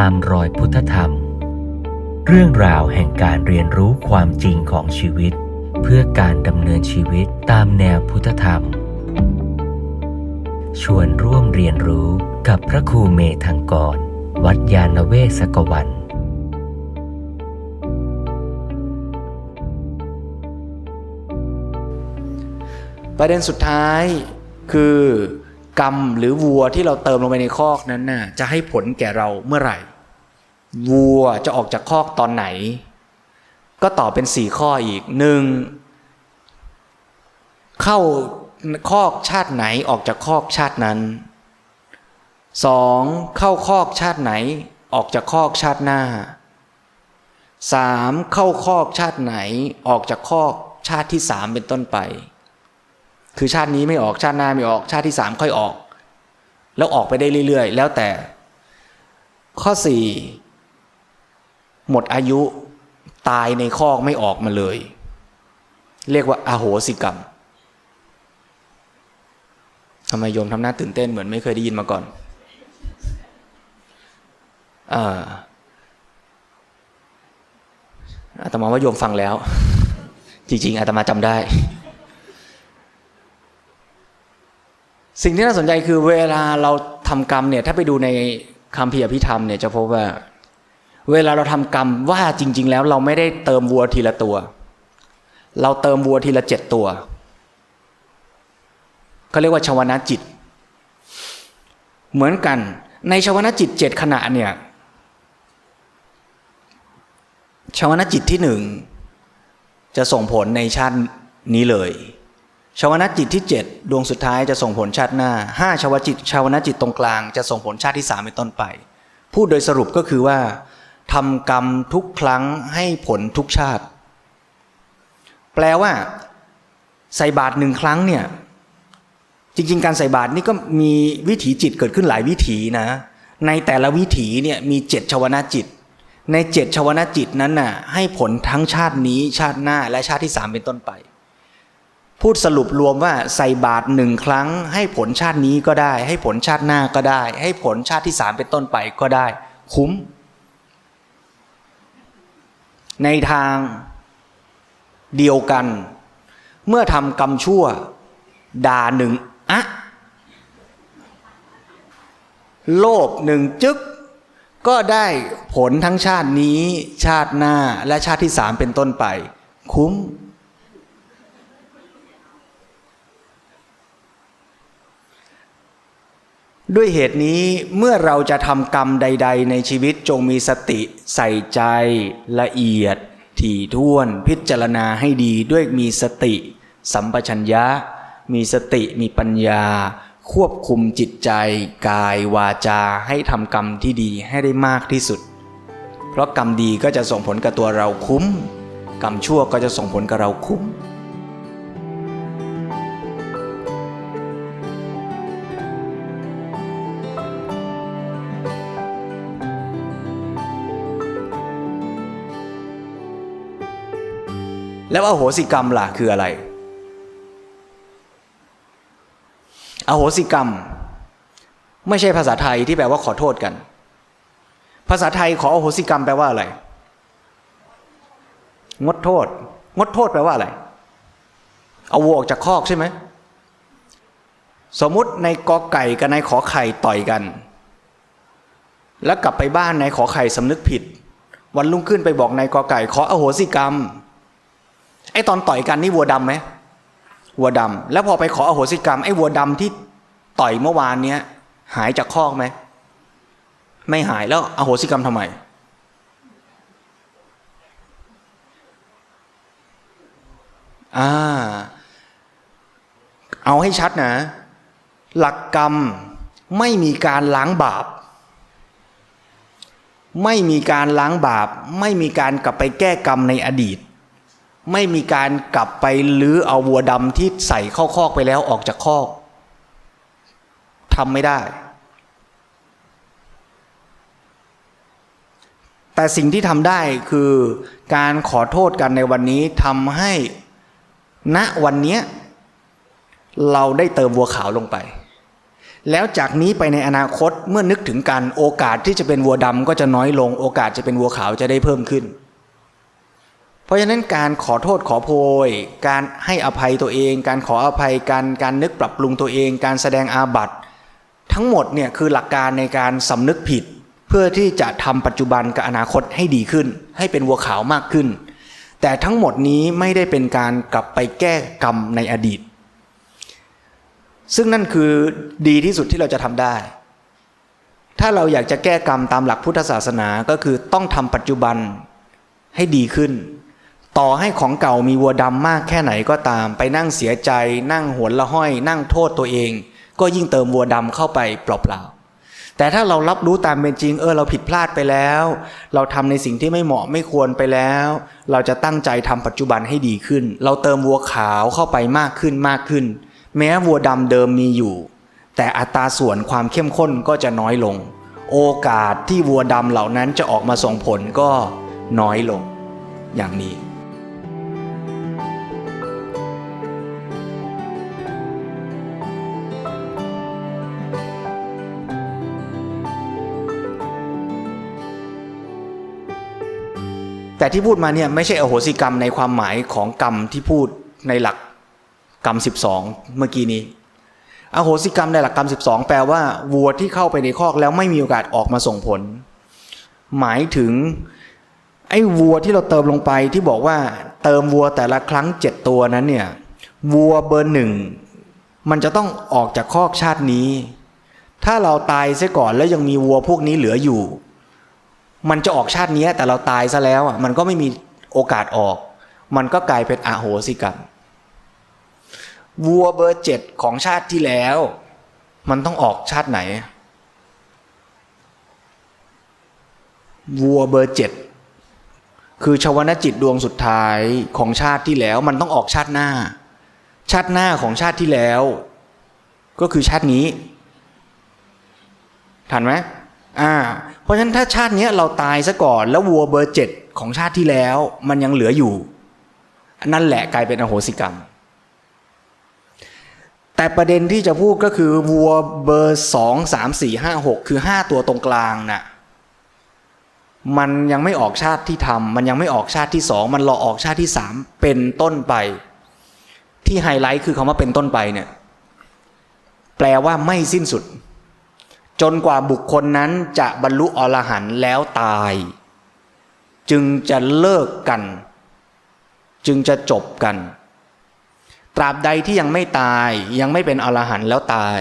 ตามรอยพุทธธรรม เรื่องราวแห่งการเรียนรู้ความจริงของชีวิต เพื่อการดำเนินชีวิตตามแนวพุทธธรรม ชวนร่วมเรียนรู้กับพระครูเมธังกร วัดยาณเวศกวันประเด็นสุดท้ายคือ กรรมหรือวัวที่เราเติมลงไปในคอกนั้นน่ะจะให้ผลแก่เราเมื่อไหร่ วัวจะออกจากคอกตอนไหน ก็ตอบเป็นสี่ข้ออีกหนึ่งเข้าคอกชาติไหนออกจากคอกชาตินั้นสองเข้าคอกชาติไหนออกจากคอกชาติหน้าสามเข้าคอกชาติไหนออกจากคอกชาติที่สามเป็นต้นไป คือชาตินี้ไม่ออกชาติหน้าไม่ออกชาติที่สามค่อยออก แล้วออกไปได้เรื่อยๆ แล้วแต่ ข้อสี่หมดอายุตายในคอกไม่ออกมาเลย เรียกว่าอาโหสิกรรมทำไมโยมทำหน้าตื่นเต้นเหมือนไม่เคยได้ยินมาก่อนอ่าอาตมาว่าโยมฟังแล้ว จริง ๆอาตมาจำได้ สิ่งที่น่าสนใจคือเวลาเราทำกรรมเนี่ยถ้าไปดูในคำพิอภิธรรมเนี่ยจะพบว่า เวลาเราทำกรรมว่าจริง ๆ แล้วเราไม่ได้เติมวัวทีละตัว เราเติมวัวทีละเจ็ดตัวเขาเรียกว่าชาวนะจิต เหมือนกัน ในชาวนะจิตเจ็ดขณะเนี่ยชาวนะจิตที่หนึ่งจะส่งผลในชาตินี้เลย ชาวนะจิตที่ 7 ดวงสุดท้ายจะส่งผลชาติหน้าห้าชาวจิตชาวนะจิตตรงกลางจะส่งผลชาติที่สามเป็นต้นไป พูดโดยสรุปก็คือว่าทำกรรมทุกครั้งให้ผลทุกชาติ แปลว่า ใส่บาตรหนึ่งครั้งเนี่ยจริงๆ การใส่บาตรนี่ก็มีวิถีจิตเกิดขึ้นหลายวิถีนะ ในแต่ละวิถีเนี่ยมีเจ็ดชาวนะจิต ในเจ็ดชาวนะจิตนั้นน่ะให้ผลทั้งชาตินี้ชาติหน้าและชาติที่สามเป็นต้นไป พูดสรุปรวมว่าใส่บาตรหนึ่งครั้ง ให้ผลชาตินี้ก็ได้ ให้ผลชาติหน้าก็ได้ ให้ผลชาติที่สามเป็นต้นไปก็ได้ คุ้ม ในทางเดียวกัน เมื่อทำกรรมชั่วด่าหนึ่งอะโลภหนึ่งจึก ก็ได้ผลทั้งชาตินี้ ชาติหน้าและชาติที่สามเป็นต้นไป คุ้ม ด้วยเหตุนี้เมื่อเราจะทำกรรมใด ๆ ในชีวิตจงมีสติใส่ใจ ละเอียด ถี่ถ้วนพิจารณาให้ดีด้วยมีสติ สัมปชัญญะ มีสติมีปัญญา ควบคุมจิตใจ กายวาจาให้ทำกรรมที่ดีให้ได้มากที่สุด เพราะกรรมดีก็จะส่งผลกับตัวเราคุ้ม กรรมชั่วก็จะส่งผลกับเราคุ้ม แล้วอโหสิกรรมล่ะคืออะไร อโหสิกรรม ไม่ใช่ภาษาไทยที่แปลว่าขอโทษกัน ภาษาไทยขออโหสิกรรมแปลว่าอะไร งดโทษ งดโทษแปลว่าอะไร เอาวัวออกจากคอกใช่ไหม สมมุติในกอไก่กับนายขอไข่ต่อยกัน แล้วกลับไปบ้านนายขอไข่สำนึกผิด วันรุ่งขึ้นไปบอกนายกอไก่ ขออโหสิกรรม ไอ้ตอนต่อยกันนี่วัวดำไหมวัวดำแล้วพอไปขออโหสิกรรมไอ้วัวดำที่ต่อยเมื่อวานเนี้ย หายจากคอกไหมไม่หายแล้วอโหสิกรรมทำไม อ่า เอาให้ชัดนะ หลักกรรมไม่มีการล้างบาป ไม่มีการล้างบาป ไม่มีการกลับไปแก้กรรมในอดีต ไม่มีการกลับไปลื้อเอาวัวดำที่ใส่เข้าคอกไปแล้วออกจากคอกทำไม่ได้ แต่สิ่งที่ทำได้คือการขอโทษกันในวันนี้ทำให้ณวันนี้เราได้เติมวัวขาวลงไป แล้วจากนี้ไปในอนาคตเมื่อนึกถึงกันโอกาสที่จะเป็นวัวดำก็จะน้อยลง โอกาสจะเป็นวัวขาวจะได้เพิ่มขึ้น ราะฉะนั้นการขอโทษขอโพย การให้อภัยตัวเอง การขออภัยการการนึกปรับปรุงตัวเอง การแสดงอาบัติ ทั้งหมดเนี่ยคือหลักการในการสำนึกผิด เพื่อที่จะทำปัจจุบันกับอนาคตให้ดีขึ้น ให้เป็นวัวขาวมากขึ้น แต่ทั้งหมดนี้ไม่ได้เป็นการกลับไปแก้กรรมในอดีต ซึ่งนั่นคือดีที่สุดที่เราจะทำได้ ถ้าเราอยากจะแก้กรรมตามหลักพุทธศาสนาก็คือต้องทำปัจจุบันให้ดีขึ้น ต่อให้ของเก่ามีวัวดำมากแค่ไหนก็ตาม ไปนั่งเสียใจ นั่งหวนละห้อย นั่งโทษตัวเอง ก็ยิ่งเติมวัวดำเข้าไปเปล่าๆแต่ถ้าเรารับรู้ตามเป็นจริงเออเราผิดพลาดไปแล้ว เราทำในสิ่งที่ไม่เหมาะไม่ควรไปแล้ว เราจะตั้งใจทำปัจจุบันให้ดีขึ้น เราเติมวัวขาวเข้าไปมากขึ้นมากขึ้น แม้วัวดำเดิมมีอยู่ แต่อัตราส่วนความเข้มข้นก็จะน้อยลง โอกาสที่วัวดำเหล่านั้นจะออกมาส่งผลก็น้อยลง อย่างนี้ แต่ที่พูดมาเนี่ยไม่ใช่อโหสิกรรมในความหมายของกรรมที่พูดในหลักกรรม 12 เมื่อกี้นี้อโหสิกรรมในหลักกรรม 12 แปลว่าวัวที่เข้าไปในคอกแล้วไม่มีโอกาสออกมาส่งผล หมายถึงไอ้วัวที่เราเติมลงไปที่บอกว่าเติมวัวแต่ละครั้งเจ็ดตัวนั้นเนี่ยวัวเบอร์หนึ่งมันจะต้องออกจากคอกชาตินี้ ถ้าเราตายซะก่อนแล้วยังมีวัวพวกนี้เหลืออยู่ มันจะออกชาตินี้แต่เราตายซะแล้วอะมันก็ไม่มีโอกาสออก มันก็กลายเป็นอโหสิกรรมวัวเบอร์เจ็ดของชาติที่แล้ว มันต้องออกชาติไหนวัวเบอร์เจ็ดคือชาวนจิตดวงสุดท้ายของชาติที่แล้ว มันต้องออกชาติหน้า ชาติหน้าของชาติที่แล้ว ก็คือชาตินี้ทันไหม อ่าเพราะฉะนั้นถ้าชาติเนี้ยเราตายซะก่อน แล้ววัวเบอร์เจ็ดของชาติที่แล้ว มันยังเหลืออยู่ นั่นแหละกลายเป็นอโหสิกรรม แต่ประเด็นที่จะพูดก็คือวัวเบอร์สองสามสี่ห้าหกคือห้าตัวตรงกลางน่ะมันยังไม่ออกชาติที่ทำมันยังไม่ออกชาติที่สองมันรอออกชาติที่สามเป็นต้นไป ที่ไฮไลท์คือคำว่าเป็นต้นไปเนี่ย แปลว่าไม่สิ้นสุด จนกว่าบุคคลนั้นจะบรรลุอรหันต์แล้วตาย จึงจะเลิกกัน จึงจะจบกัน ตราบใดที่ยังไม่ตายยังไม่เป็นอรหันต์แล้วตาย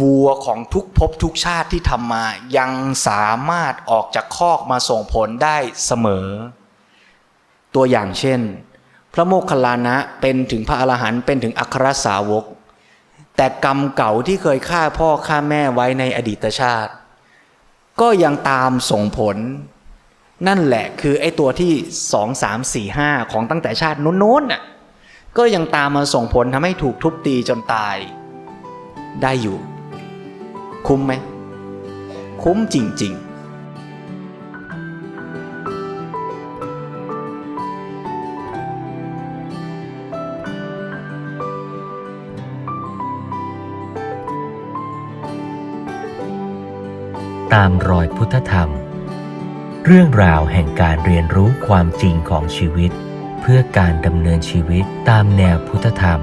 วัวของทุกภพทุกชาติที่ทำมายังสามารถออกจากคอกมาส่งผลได้เสมอ ตัวอย่างเช่น พระโมคคัลลานะเป็นถึงพระอรหันต์เป็นถึงอัครสาวก แต่กรรมเก่าที่เคยฆ่าพ่อฆ่าแม่ไว้ในอดีตชาติ ก็ยังตามส่งผล นั่นแหละคือไอ้ตัวที่สองสามสี่ห้าของตั้งแต่ชาติโน้นๆน่ะก็ยังตามมาส่งผลทำให้ถูกทุบตีจนตาย ได้อยู่ คุ้มไหม คุ้มจริง ๆ ตามรอยพุทธธรรม เรื่องราวแห่งการเรียนรู้ความจริงของชีวิต เพื่อการดำเนินชีวิตตามแนวพุทธธรรม